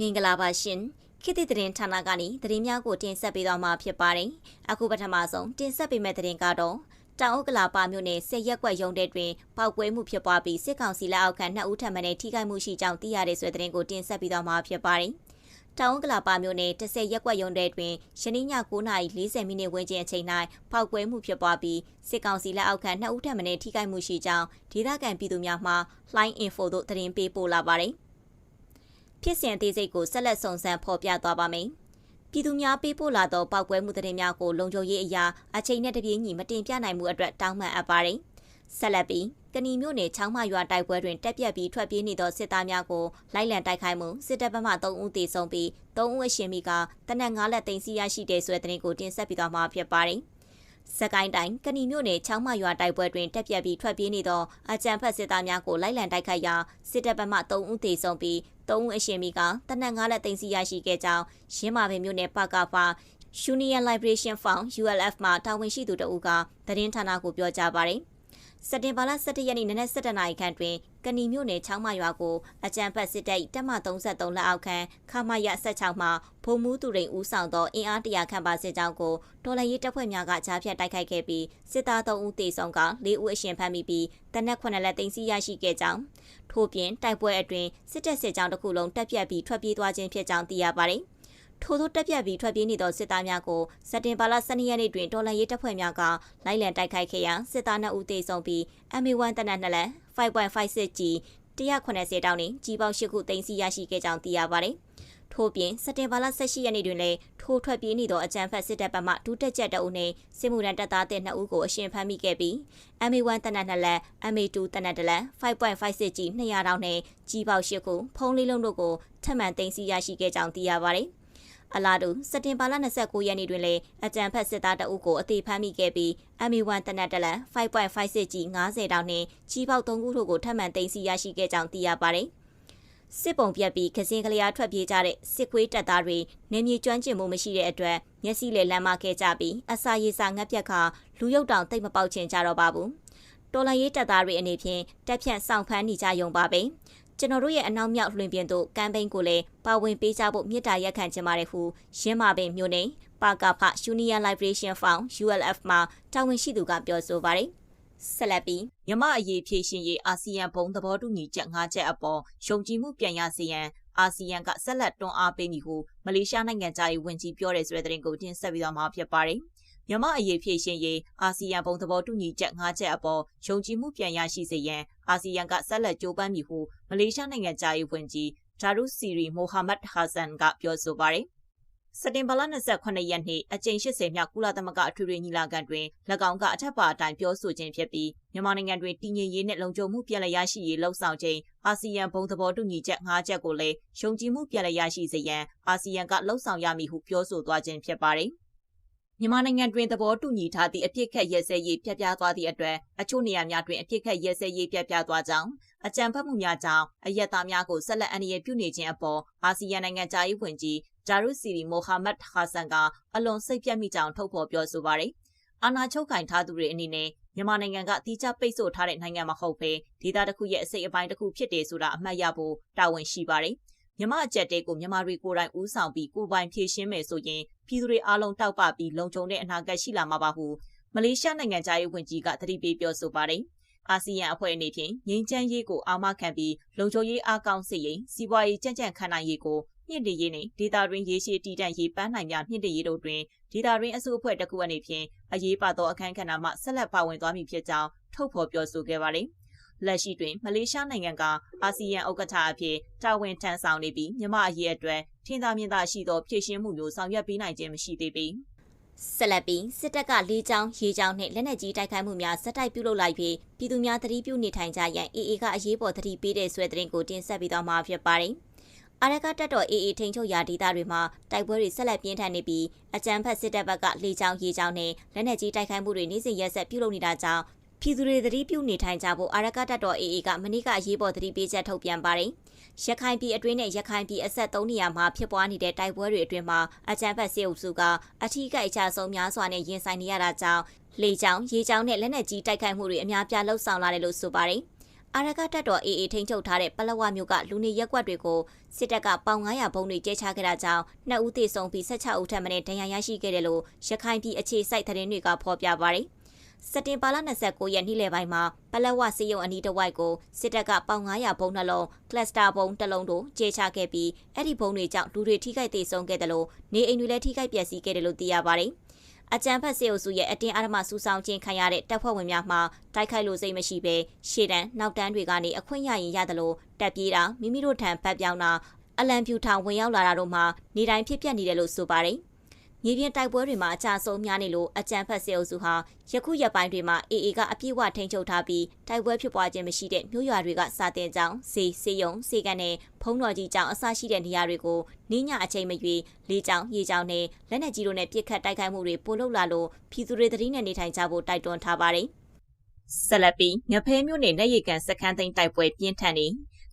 မင်္ဂလာပါရှင်ခေတ်သစ်သတင်းဌာနကနေသတင်းများကိုတင်ဆက်ပေးသွားမှာဖြစ်ပါတယ်အခုပထမဆုံးတင်ဆက်ပေးမယ့်သတင်းကတော့တောင်ဥက္ကလာပါမြို့နယ်ဆက်ရက်ကွက်ရုံးတဲ့တွင်ပောက်ကွဲမှုဖြစ်ပွားပြီးစစ်ကောင်စီလက်အောက်ခံနှစ်ဦးထပ်မံထိခိုက်မှုရှိကြောင်းသိရတဲ့ဆွေသတင်းကိုတင်ဆက်ပေးသွားမှာဖြစ်ပါတယ်တောင်ဥက္ကလာပါမြို့နယ်10ရက်ကွက်ရုံးတဲ့တွင်ရှနေ့ည9:40မိနစ်ဝန်းကျင်အချိန်၌ပောက်ကွဲမှုဖြစ်ပွားပြီးစစ်ကောင်စီလက်အောက်ခံနှစ်ဦးထပ်မံထိခိုက်မှုရှိကြောင်းဒေသခံပြည်သူများမှ Line Info တို့သတင်းပေးပို့လာပါတယ် ဖြစ်စဉ်အသေးစိတ်ကိုဆက်လက်စုံစမ်းဖော်ပြသွားပါမယ်။ပြည်သူများပေးပို့လာသောပောက်ကွဲမှုသတင်းများကိုလုံခြုံရေးအရာအချိန်နဲ့တပြေးညီမတင်ပြနိုင်မှုအတွက်တောင်းပန်အပ်ပါတယ်။ဆက်လက်ပြီးကဏီမျိုးနယ်ချောင်းမရွာတိုက်ပွဲတွင်တက်ပြက်ပြီးထွက်ပြေးနေသောစစ်သားများကိုလိုက်လံတိုက်ခိုက်မှုစစ်တပ်ဘက်မှ3ဦးသေဆုံးပြီး3ဦးအရှင်မိကတနက်9လက်သိမ်းဆီးရရှိတဲ့ဆိုတဲ့သတင်းကိုတင်ဆက်ပေးသွားမှာဖြစ်ပါတယ်။စကိုင်းတိုင်းကဏီမြို့နယ်ချောင်းမရွာတိုက်ပွဲတွင်တက်ပြက်ပြီးထွက်ပြေးနေသောအကြံဖက်စစ်သားများကိုလိုက်လံတိုက်ခိုက်ရာစစ်တပ်ဘက်မှ3ဦးသေဆုံးပြီး 3ဦးအရှင်မိကတနက်9လက်သိမ်းဆီးရရှိခဲ့ကြောင်းရင်းမာပင်မြို့နယ်ပကဖာ Union Liberation Front ULF မှတာဝန်ရှိသူတအူးကသတင်းဌာနကိုပြောကြားပါတယ်။ စက်တင်ဘာလ17ရက်နေ့နနက်7:00နာရီခန့်တွင်ကဏီမြို့နယ်ချောင်းမရွာကိုအကြံဖတ်စစ်တပ်တပ်မ33လက်အောက်ခံခမရ16မှဘုံမူးသူရိန်ဦးဆောင်သောအင်အားတရာခန့်ပါစစ်ကြောင်းကိုတော်လှန်ရေးတပ်ဖွဲ့များကကြားဖြတ်တိုက်ခိုက်ခဲ့ပြီးစစ်သား3ဦးသေဆုံးက4ဦးအရှင်ဖမ်းမိပြီးတနက်9လက်သိမ်းဆီးရရှိခဲ့ကြောင်းထို့ပြင်တိုက်ပွဲအတွင်းစစ်တပ်စစ်ကြောင်းတစ်ခုလုံးတပ်ပြတ်ပြီးထွက်ပြေးသွားခြင်းဖြစ်ကြောင်းသိရပါတယ်။ ထို့သောတက်ပြတ်ပြီးထွက်ပြေးနေသောစစ်သားများကိုစက်တင်ဘာလ12ရက်နေ့တွင်တော်လှန်ရေးတပ်ဖွဲ့များကလိုက်လံတိုက်ခိုက်ခဲ့ရာစစ်သား2ဦးသေဆုံးပြီး MA1 တနက်2လက် 5.56G 180တောင်းနှင့်ကြီးပေါင်း8ခုသိမ်းဆည်းရရှိခဲ့ကြောင်းသိရပါသည်။ထို့ပြင်စက်တင်ဘာလ18ရက်နေ့တွင်လည်းထိုးထွက်ပြေးနေသောအကြမ်းဖက်စစ်တပ်ဘက်မှဒုတက်ချက်တအုပ်နှင့်စစ်မှုထမ်းတပ်သားတဲ့2ဦးကိုအရှင်ဖမ်းမိခဲ့ပြီး MA1 တနက်2လက် MA2 တနက်2လက် 5.56G 200တောင်းနှင့်ကြီးပေါင်း8ခုဖုံးလေးလုံးတို့ကိုထပ်မံသိမ်းဆည်းရရှိခဲ့ကြောင်းသိရပါသည်။ အလားတူစက်တင်ဘာလ29ရက်နေ့တွင်လည်းအကြံဖက်စစ်သားတအုပ်ကိုအသေးဖမ်းမိခဲ့ပြီး MA1 တနက်တလန်5.56ကြီး90တောင်နှင့်ကြီးပေါက်3ခုတို့ကိုထပ်မံသိမ်းဆည်းရရှိခဲ့ကြောင်းသိရပါတယ်။စစ်ပုံပြက်ပြီးခစင်းကလေးအားထွက်ပြေးကြတဲ့စစ်ခွေးတပ်သားတွေနေမြေကျွမ်းကျင်မှုမရှိတဲ့အတွက်မျက်စိလေလမ်းမခဲ့ကြပြီးအစာရည်စာငတ်ပြက်ခါလူရုပ်တောင်တိတ်မပေါက်ချင်ကြတော့ပါဘူး။တော်လန်ရေးတပ်သားတွေအနေဖြင့်တက်ဖြန့်ဆောင်ဖမ်းနေကြရုံပါပဲ ကျွန်တော်တို့ရဲ့အနောက်မြောက်လွှင့်ပြင်သို့ကမ်ပိန်းကိုလည်းပါဝင်ပေးကြဖို့မြစ်တာရက်ခံချင်ပါတယ်ဟုရင်းမာပင်မြို့နယ်ပါကဖ Union Liberation Front ULF မှတာဝန်ရှိသူကပြောဆိုပါတယ်ဆက်လက်ပြီးမြမအရေးဖြည့်ရှင်ရေးအာဆီယံဘုံသဘောတူညီချက်၅ချက်အပေါ်ယုံကြည်မှုပြန်ရစေရန်အာဆီယံကဆက်လက်တွန်းအားပေးမည်ဟုမလေးရှားနိုင်ငံသားရေးဝန်ကြီးပြောတဲ့ဆိုတဲ့သတင်းကိုတင်ဆက်ပြီးတော့မှာဖြစ်ပါတယ်။ မြန်မာအရေးဖြည့်ရှင်ရေးအာဆီယံဘုံသဘောတူညီချက်၅ချက်အပေါ်ယုံကြည်မှုပြန်ရရှိစေရန်အာဆီယံကဆက်လက်ကြိုးပမ်းမည်ဟုမလေးရှားနိုင်ငံသားရေးဝန်ကြီးဂျာရုစီရီမိုဟာမက်ဟာဆန်ကပြောဆိုပါတယ်စက်တင်ဘာလ28ရက်နေ့အကြိမ်80မြောက်ကုလသမဂ္ဂအထွေထွေညီလာခံတွင်၎င်းကအထက်ပါအတိုင်းပြောဆိုခြင်းဖြစ်ပြီးမြန်မာနိုင်ငံတွင်တည်ငြိမ်ရေးနှင့်လုံခြုံမှုပြည်လည်ရရှိရေးလှုံ့ဆော်ခြင်းအာဆီယံဘုံသဘောတူညီချက်၅ချက်ကိုလည်းယုံကြည်မှုပြည်လည်ရရှိစေရန်အာဆီယံကလှုံ့ဆော်ရမည်ဟုပြောဆိုသွားခြင်းဖြစ်ပါတယ်။ မြန်မာနိုင်ငံတွင်သဘောတူညီထားသည့်အပြစ်ခတ်ရဲစဲရေးပြပြသွားသည့်အတွက်အချို့နေရာများတွင်အပြစ်ခတ်ရဲစဲရေးပြပြသွားကြောင်းအကြံဖတ်မှုများကြောင့်အယက်သားများကိုဆက်လက်အန္တရာယ်ပြုနေခြင်းအပေါ်အာဆီယံနိုင်ငံသားရေးဝန်ကြီးဂျာရုစီရီမိုဟာမက်ဟာဆန်ကအလွန်စိတ်ပြတ်မိကြောင်းထုတ်ဖော်ပြောဆိုပါတယ်။အာဏာချုပ်ကင်ထားသူတွေအနေနဲ့မြန်မာနိုင်ငံကတိကျပိတ်ဆို့ထားတဲ့နိုင်ငံမဟုတ်ဘဲဒေသတစ်ခုရဲ့အစိတ်အပိုင်းတစ်ခုဖြစ်တယ်ဆိုတာအမှတ်ရဖို့တာဝန်ရှိပါတယ်။ မြမအကြက်တဲကိုမြန်မာတွေကိုယ်တိုင်ဦးဆောင်ပြီးကိုပိုင်ဖြည့်ရှင်းမယ်ဆိုရင်ပြည်သူတွေအားလုံးတောက်ပပြီးလုံခြုံတဲ့အနာဂတ်ရှိလာမှာပါဟုမလေးရှားနိုင်ငံသားရေးဝန်ကြီးကသတိပေးပြောဆိုပါတယ်။အာဆီယံအဖွဲ့အနေဖြင့်ငြိမ်းချမ်းရေးကိုအာမခံပြီးလုံခြုံရေးအားကောင်းစေရင်စီးပွားရေးကြံ့ကြံ့ခံနိုင်ရေးကိုမြင့်တင်ရေးနဲ့ဒေတာတွင်ရေးရှိတည်တံ့ရေးပန်းနိုင်များမြင့်တင်ရေးတို့တွင်ဒေတာတွင်အစိုးအဖွဲ့တစ်ခုအနေဖြင့်အရေးပါသောအခမ်းကဏ္ဍမှဆက်လက်ပါဝင်သွားမည်ဖြစ်ကြောင်းထုတ်ဖော်ပြောဆိုခဲ့ပါတယ်။ လက်ရှိတွင် မလေးရှားနိုင်ငံက အာဆီယံဥက္ကဋ္ဌအဖြစ်တာဝန်ထမ်းဆောင်နေပြီးမြမအရေးအတွက်ထင်သာမြင်သာရှိသောဖြည့်ရှင်းမှုမျိုးဆောင်ရွက်ပေးနိုင်ခြင်းမရှိသေးပေဆက်လက်ပြီးစစ်တပ်ကလေးချောင်းရေချောင်းနှင့်လက်နက်ကြီးတိုက်ခိုက်မှုများဇက်တိုက်ပြုလုပ်လိုက်ပြီးပြည်သူများသတိပြုနေထိုင်ကြရန်အေအေကအရေးပေါ်သတိပေးတဲ့ဆွဲသတင်းကိုတင်ဆက်ပြီးတော့မှာဖြစ်ပါတယ်။အာရကတက်တော်အေအေထိန်ချုပ်ရာဒေသတွေမှာတိုက်ပွဲတွေဆက်လက်ပြင်းထန်နေပြီးအကြမ်းဖက်စစ်တပ်ဘက်ကလေကြောင်းရေကြောင်းနဲ့လက်နက်ကြီးတိုက်ခိုက်မှုတွေနေ့စဉ်ရက်ဆက်ပြုလုပ်နေတာကြောင့် ပြည်သူတွေသတိပြုနေထိုင်ကြဖို့အာရကတတော် AA ကမနေ့ကအရေးပေါ်သတိပေးချက်ထုတ်ပြန်ပါတယ်။ရခိုင်ပြည်အတွင်းနဲ့ရခိုင်ပြည်အဆက်သုံးနေရာမှာဖြစ်ပွားနေတဲ့တိုက်ပွဲတွေအတွင်းမှာအကြမ်းဖက်စစ်အုပ်စုကအထီးကိအချဆုံးများစွာနဲ့ရင်ဆိုင်နေရတာကြောင့်လေကြောင်းရေကြောင်းနဲ့လက်နက်ကြီးတိုက်ခိုက်မှုတွေအများပြားလှုပ်ဆောင်လာတယ်လို့ဆိုပါတယ်။အာရကတပ်တော် AA ထိန်းချုပ်ထားတဲ့ပလက်ဝမြို့ကလူနေရက်ကွက်တွေကိုစစ်တပ်ကပေါင်900ဘုံတွေကျဲချခဲ့တာကြောင့်နှစ်ဦးသေဆုံးပြီး16ဦးထပ်မံဒဏ်ရာရရှိခဲ့တယ်လို့ရခိုင်ပြည်အခြေစိုက်သတင်းတွေကဖော်ပြပါတယ်။ စက်တင်ဘာလ29ရက်နေ့လယ်ပိုင်းမှာပလက်ဝစီယုံအနီးတစ်ဝိုက်ကိုစစ်တပ်ကပေါင်900ဘုံနှလုံးကလစတာဘုံတစ်လုံးတို့ကျဲချခဲ့ပြီးအဲ့ဒီဘုံတွေကြောင့်လူတွေထိခိုက်ဒေဆုံးခဲ့တယ်လို့နေအိမ်တွေလည်းထိခိုက်ပျက်စီးခဲ့တယ်လို့သိရပါတယ်။အကြံဖက်စေအုပ်စုရဲ့အတင်းအဓမ္မစူဆောင်းခြင်းခံရတဲ့တပ်ဖွဲ့ဝင်များမှတိုက်ခိုက်လို့စိတ်မရှိဘဲရှေ့တန်းနောက်တန်းတွေကနေအခွင့်ရရင်ရတယ်လို့တက်ပြေးတာမိမိတို့ထံဖက်ပြောင်းတာအလံဖြူထောင်ဝင်ရောက်လာတာတို့မှနေတိုင်းဖြစ်ပျက်နေတယ်လို့ဆိုပါတယ်။ မြေပြင်တိုက်ပွဲတွေမှာအကြဆုံးများနေလို့အကြမ်းဖက်စေအုပ်စုဟာယခုရက်ပိုင်းတွေမှာ AA ကအပြည့်အဝထိန်းချုပ်ထားပြီးတိုက်ပွဲဖြစ်ပွားခြင်းမရှိတဲ့မြို့ရွာတွေကစာတင်ကြောင်းစီစီယုံစီကန်နဲ့ဖုံးတော်ကြီးကြောင်းအစရှိတဲ့နေရာတွေကိုနှင်းညအချိန်မရွေလေးကြောင်းရေကြောင်းနဲ့လက်နက်ကြီးတို့နဲ့ပြစ်ခတ်တိုက်ခိုက်မှုတွေပိုလုပ်လာလို့ပြည်သူတွေတတိနဲ့နေထိုင်ကြဖို့တိုက်တွန်းထားပါတယ်။ဆက်လက်ပြီးငဖဲမြို့နယ်နဲ့ရေကန်စခန်းသိမ်းတိုက်ပွဲပြင်းထန်နေ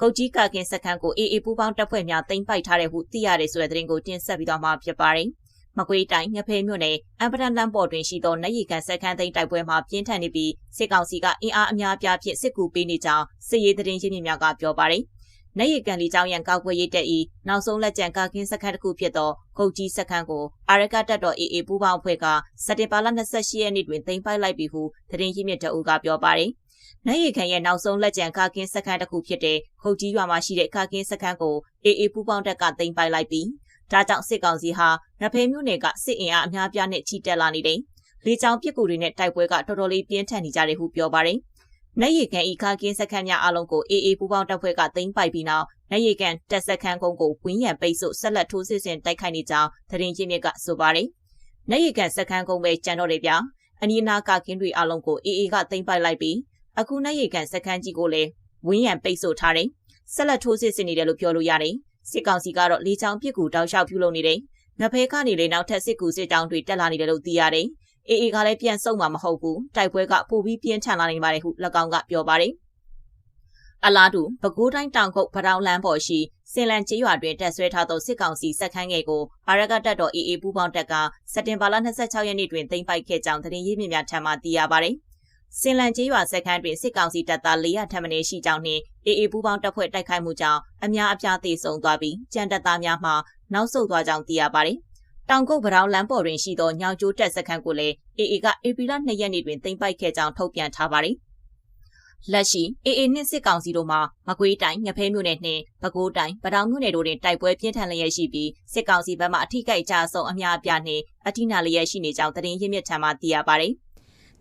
ကုတ်ကြီးကာကင်စခန်းကိုအေအေပူပေါင်းတပ်ဖွဲ့များသိမ်းပိုက်ထားတဲ့ဟုသိရတယ်ဆိုတဲ့သတင်းကိုတင်ဆက်ပြီးတော့မှဖြစ်ပါတယ်။ မကွေးတိုင်းငဖဲမြို့နယ်အမ်ပဒန်လမ်းပေါ်တွင်ရှိသောနရီကန်စက်ခန်းသိမ်းတိုက်ပွဲမှာပြင်းထန်နေပြီးစစ်ကောင်စီကအင်အားအများအပြားဖြင့်စစ်ကူပေးနေကြောင်းစစ်ရေးသတင်းရင်းမြစ်များကပြောပါတယ်။နရီကန်လီကျောင်းရန်ကောက်ွယ်ရေးတက်ဤနောက်ဆုံးလက်ကျန်ကာကင်းစခန်းတစ်ခုဖြစ်သောကုတ်ကြီးစခန်းကိုအာရကတပ်တော် AA ပူးပေါင်းအဖွဲ့ကစက်တင်ဘာလ28ရက်နေ့တွင်သိမ်းပိုက်လိုက်ပြီဟုသတင်းရင်းမြစ်တအုပ်ကပြောပါတယ်။နိုင်ရီခန်ရဲ့နောက်ဆုံးလက်ကျန်ကာကင်းစခန်းတစ်ခုဖြစ်တဲ့ခုတ်ကြီးရွာမှာရှိတဲ့ကာကင်းစခန်းကို AA ပူးပေါင်းတပ်ကသိမ်းပိုက်လိုက်ပြီး ဒါကြောင့်စစ်ကောင်စီဟာငဖဲမြို့နယ်ကစစ်အင်အားအများပြားနဲ့ချီတက်လာနေတယ်။လေကြောင်းပစ်ကူတွေနဲ့တိုက်ပွဲကတော်တော်လေးပြင်းထန်နေကြတယ်ဟုပြောပါတယ်။နိုင်ရီကန်ဤခါကင်းစခန်းများအလုံးကိုအေအေပူပေါင်းတပ်ဖွဲ့ကသိမ်းပိုက်ပြီးနောက်နိုင်ရီကန်တပ်စခန်းကုန်းကိုဝင်းရံပိတ်ဆို့ဆက်လက်ထိုးစစ်ဆင်တိုက်ခိုက်နေကြောင်းသတင်းရင်းမြစ်ကဆိုပါတယ်။နိုင်ရီကန်စခန်းကုန်းပဲကြံတော့တယ်ဗျာ။အနီးအနားကကင်းတွေအလုံးကိုအေအေကသိမ်းပိုက်လိုက်ပြီးအခုနိုင်ရီကန်စခန်းကြီးကိုလည်းဝင်းရံပိတ်ဆို့ထားတယ်။ဆက်လက်ထိုးစစ်ဆင်နေတယ်လို့ပြောလို့ရတယ်။ စစ်ကောင်စီကတော့လေကြောင်းပစ်ကူတောက်လျှောက်ပြုလုပ်နေတယ်။ငဖဲကနေလေနောက်ထပ်စစ်ကူစစ်ကြောင်းတွေတက်လာနေတယ်လို့သိရတယ်။အေအေကလည်းပြန်ဆုတ်မှာမဟုတ်ဘူး။တိုက်ပွဲကပိုပြီးပြင်းထန်လာနေပါတယ်ဟု၎င်းကပြောပါတယ်။အလားတူပဲခူးတိုင်းတောင်ကုတ်ဗတောင်လန်းပေါ်ရှိစင်လန်ကျေးရွာတွင်တက်ဆွဲထားသောစစ်ကောင်စီစက်ခန်းငယ်ကိုအာရကတပ်တော် AA ပူးပေါင်းတပ်ကစက်တင်ဘာလ26ရက်နေ့တွင်သိမ်းပိုက်ခဲ့ကြောင်းသတင်းရင်းမြစ်များထံမှသိရပါတယ်။ စင်လန်ကျေးရွာစက်ခန်းတွင်စစ်ကောင်စီတပ်သား400ထပ်မံရှိကြောင်းနှင့်အေအေပူးပေါင်းတပ်ဖွဲ့တိုက်ခိုက်မှုကြောင့်အများအပြားသေဆုံးသွားပြီးကြံတပ်သားများမှနောက်ဆုတ်သွားကြောင်းသိရပါတယ်။တောင်ကုတ်ဗရောင်းလမ်းပေါ်တွင်ရှိသောညောင်ကျိုးတပ်စခန်းကိုလည်းအေအေကဧပြီလ2ရက်နေ့တွင်သိမ်းပိုက်ခဲ့ကြောင်းထုတ်ပြန်ထားပါတယ်။လက်ရှိအေအေနှင့်စစ်ကောင်စီတို့မှမကွေးတိုင်းငဖဲမြို့နယ်နှင့်ပဲခူးတိုင်းပတောင်မြို့နယ်တို့တွင်တိုက်ပွဲပြင်းထန်လျက်ရှိပြီးစစ်ကောင်စီဘက်မှအထိကိကြဆုံးအများအပြားနှင့်အထိနာလျက်ရှိနေကြောင်းသတင်းရင်းမြစ်ထံမှသိရပါတယ်။